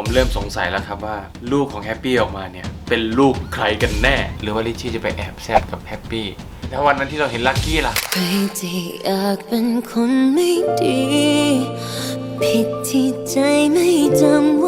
ผมเริ่มสงสัยแล้วครับว่า ลูกของแฮปปี้ออกมาเนี่ย เป็นลูกใครกันแน่ หรือว่าลิชชี่จะไปแอบแซบกับแฮปปี้แล้ววันนั้นที่เราเห็นลักกี้ล่ะใครจะอยากเป็นคนไม่ดี ผิดที่ใจไม่จำ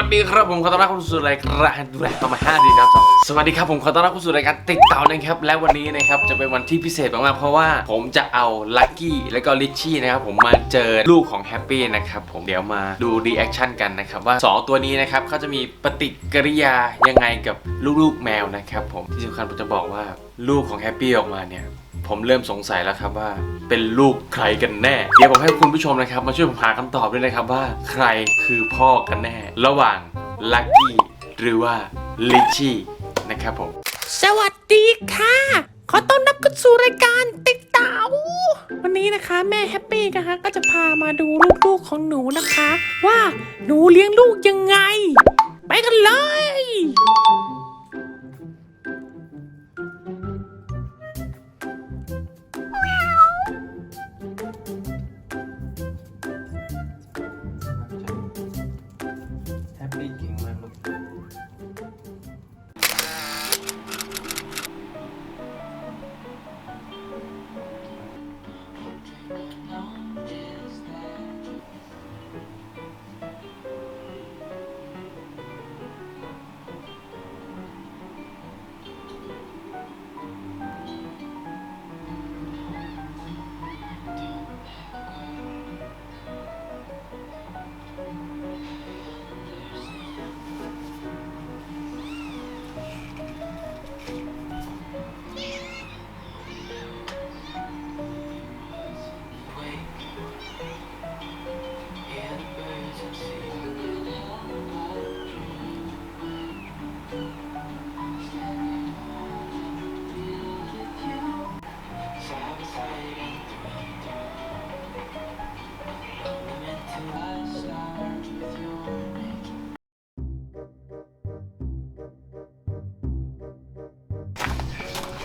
วัสดีครับผมขอต้อนรับเข้าสู่รายการดูแลประมาณ5ดีนะครับสวัสดีครับผมขอต้อนรับเข้าสู่รายการติดเต่านะครับและวันนี้นะครับจะเป็นวันที่พิเศษมากๆเพราะว่าผมจะเอาลัคกี้และก็ลิชชี่นะครับผมมาเจอลูกของแฮปปี้นะครับผมเดี๋ยวมาดูรีแอคชั่นกันนะครับว่า 2 ตัวนี้นะครับเขาจะมีปฏิกิริยายังไงกับลูกๆแมวนะครับผมที่สำคัญผมจะบอกว่าลูกของแฮปปี้ออกมาเนี่ย ผมเริ่มสงสัยแล้วครับว่า เป็นลูกใครกันแน่ เดี๋ยวผมให้คุณผู้ชมนะครับ มาช่วยผมหาคำตอบด้วยนะครับว่า ใครคือพ่อกันแน่ ระหว่างลักกี้หรือว่าลิชชี่นะครับผม สวัสดีค่ะ ขอต้อนรับเข้าสู่รายการติ๊กเต๋าวันนี้นะคะ แม่แฮปปี้นะคะ ก็จะพามาดูลูกๆของหนูนะคะ ว่าหนูเลี้ยงลูกยังไง ไปกันเลย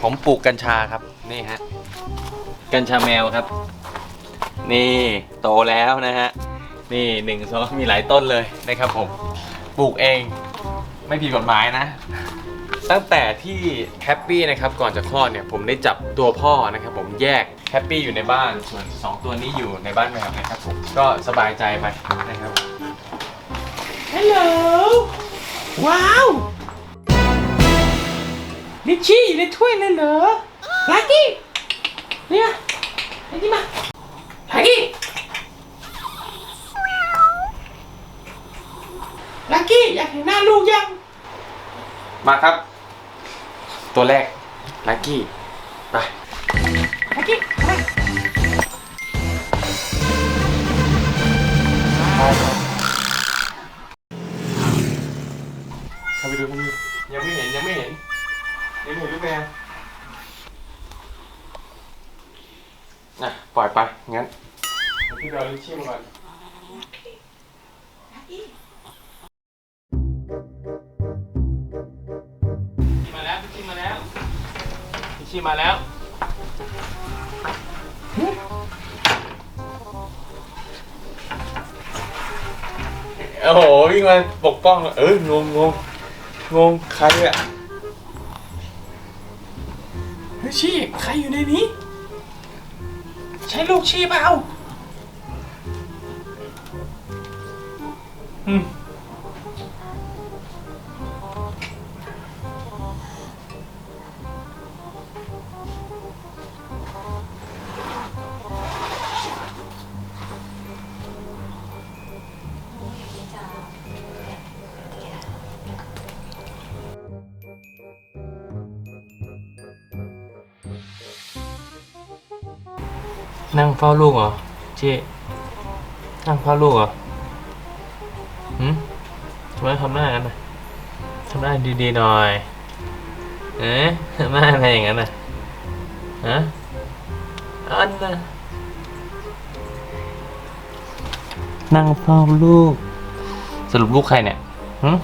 ผมปลูกกัญชาครับ นี่ฮะ กัญชาแมวครับ นี่โตแล้วนะฮะ นี่หนึ่งสองมีหลายต้นเลยนะครับผม ปลูกเอง ไม่ผิดกฎหมายนะ ตั้งแต่ที่แฮปปี้นะครับ ก่อนจะคลอดเนี่ย ผมได้จับตัวพ่อนะครับ ผมแยกแฮปปี้อยู่ในบ้าน ส่วน 2 ตัวนี้อยู่ในบ้านแมวนะครับผม ก็สบายใจไปนะครับฮัลโหลว้าว ลิชชี่อยู่ในถ้วยเลยเหรอลักกี้เนี่ยลักกี้มาลักกี้ลักกี้อยากเห็นหน้าลูกยัง มาครับ ตัวแรกลักกี้ไปลักกี้ ยังไม่เห็นลูกแมวอะปล่อยไป งั้นพี่เราลิชชี่มาก่อนมาแล้วพี่ชิมาแล้วพี่ชิมาแล้วโอ้โหวิ่งมาปกป้องเอองงงงงงใครอะ ชีพใครอยู่ในนี้ ใช่ลูกชีพเปล่าอืม นั่งเฝ้าลูกเหรอเจ๊นั่งเฝ้าลูกเหรอหืมทำไมทำหน้าอย่างนั้นน่ะทำหน้าดีๆหน่อยเอ๊ะทำหน้าอะไรอย่างนั้นน่ะฮะอันน่ะนั่งเฝ้าลูก สรุปลูกใครเนี่ยหืม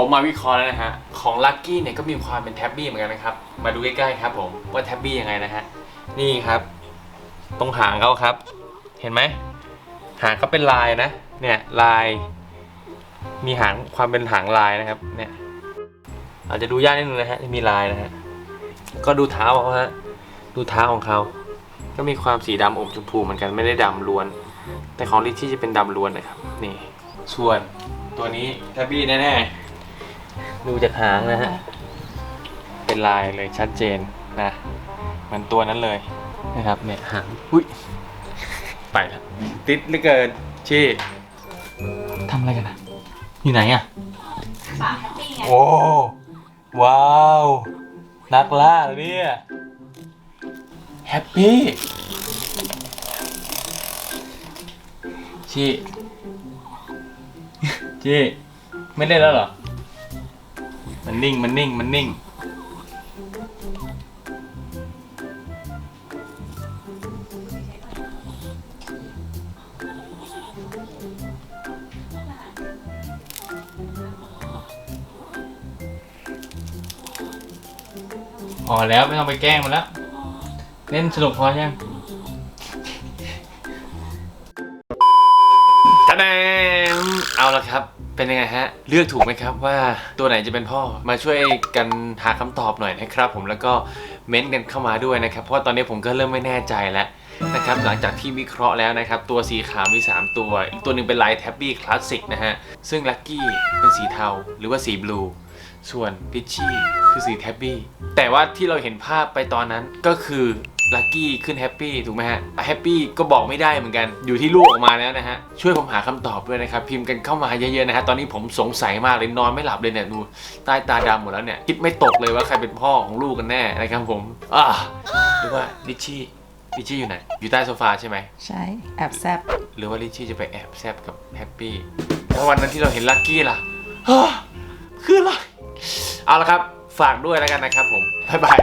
ผมมาวิเคราะห์แล้วนะฮะ ของลั c กี้เนี่ยก็มีความเป็นแท็บบี้เหมือนกันนะครับ มาดูใกล้ๆครับผมว่าแท็บบี้ยังไงนะฮะ นี่ครับ ตรงหางเขาครับ เห็นไหม หางเขาเป็นลายนะ เนี่ยลาย มีหางความเป็นหางลายนะครับ เนี่ย อาจจะดูยากนิดนึงนะฮะมีลายนะฮะ ก็ดูเท้าเขาฮะ ดูเท้าของเขา ก็มีความสีดำอมชมพูเหมือนกันไม่ได้ดำล้วน แต่ของลิชชี่จะเป็นดำล้วนนะครับ นี่ ส่วนตัวนี้แท็บบี้แน่ๆ ดูจากหางนะฮะ เป็นลายเลยชัดเจนนะเหมือนตัวนั้นเลยนะครับเนี่ยหางอุ้ย ไปแล้วติดเหลือเกินชี่ทำอะไรกันอะอยู่ไหนอะโอ้ว้าว นักล่าเหรอเนี่ยแฮปปี้ชี่จี้ไม่เล่นแล้วเหรอ มันนิ่งมันนิ่งมันนิ่ง พอแล้วไม่ต้องไปแกล้งมันแล้ว เล่นสนุกพอยังตะแดงเอาละครับ เป็นยังไงฮะ เลือกถูกไหมครับว่าตัวไหนจะเป็นพ่อมาช่วยกันหาคำตอบหน่อยนะครับ ผมแล้วก็เม้นต์กันเข้ามาด้วยนะครับ เพราะตอนนี้ผมก็เริ่มไม่แน่ใจแล้วนะครับหลังจากที่วิเคราะห์แล้วนะครับ ตัวสีขาวมี 3 ตัว อีกตัวหนึ่งเป็นลายแท็บบี้คลาสสิกนะฮะ ซึ่งลัคกี้เป็นสีเทาหรือว่าสีบลู ส่วนพิชชี่คือสีแท็บบี้แต่ว่าที่เราเห็นภาพไปตอนนั้นก็คือลัคกี้ขึ้นแฮปปี้ถูกไหมฮะแฮปปี้ก็บอกไม่ได้เหมือนกัน อยู่ที่ลูกออกมาแล้วนะฮะ ช่วยผมหาคำตอบด้วยนะครับ พิมพ์กันเข้ามาเยอะๆนะฮะ ตอนนี้ผมสงสัยมากเลยนอนไม่หลับเลยเนี่ยดูใต้ตาดำหมดแล้วเนี่ย คิดไม่ตกเลยว่าใครเป็นพ่อของลูกกันแน่นะครับผมอ่าหรือว่าลิชชี่ลิชชี่อยู่ไหน อยู่ใต้โซฟาใช่ไหมใช่ แอบแซบหรือว่าลิชชี่จะไปแอบแซบกับแฮปปี้แล้ววันนั้นที่เราเห็นลัคกี้ล่ะฮะคืออะไร เอาละครับ ฝากด้วยแล้วกันนะครับผม บ๊ายบาย